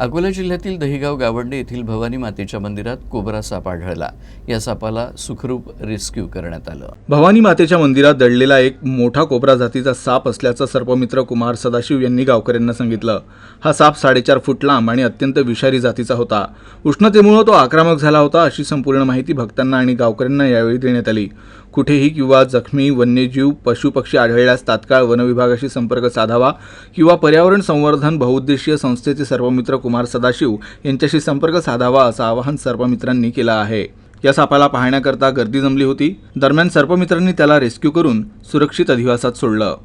अकोला जिल्ह्यातील दहिगाव गावंडे येथील भवानी मातेच्या मंदिरात कोबरा साप आढळला. या सापाला सुखरूप रेस्क्यू करण्यात आलं. भवानी मातेच्या मंदिरात दडलेला एक मोठा कोबरा जातीचा साप असल्याचं सर्पमित्र कुमार सदाशिव यांनी गावकऱ्यांना सांगितलं. हा साप साडेचार फूट लांब आणि अत्यंत विषारी जातीचा होता. उष्णतेमुळे तो आक्रमक झाला होता अशी संपूर्ण माहिती भक्तांना आणि गावकऱ्यांना यावेळी देण्यात आली. कुठेही किंवा जखमी वन्यजीव पशुपक्षी आढळल्यास तात्काळ वनविभागाशी संपर्क साधावा किंवा पर्यावरण संवर्धन बहुउद्देशीय संस्थेचे सर्पमित्र कुमार सदाशिव यांच्याशी संपर्क साधावा असं आवाहन सर्पमित्रांनी केलं आहे. या सापाला पाहण्याकरता गर्दी जमली होती. दरम्यान सर्पमित्रांनी त्याला रेस्क्यू करून सुरक्षित अधिवासात सोडलं.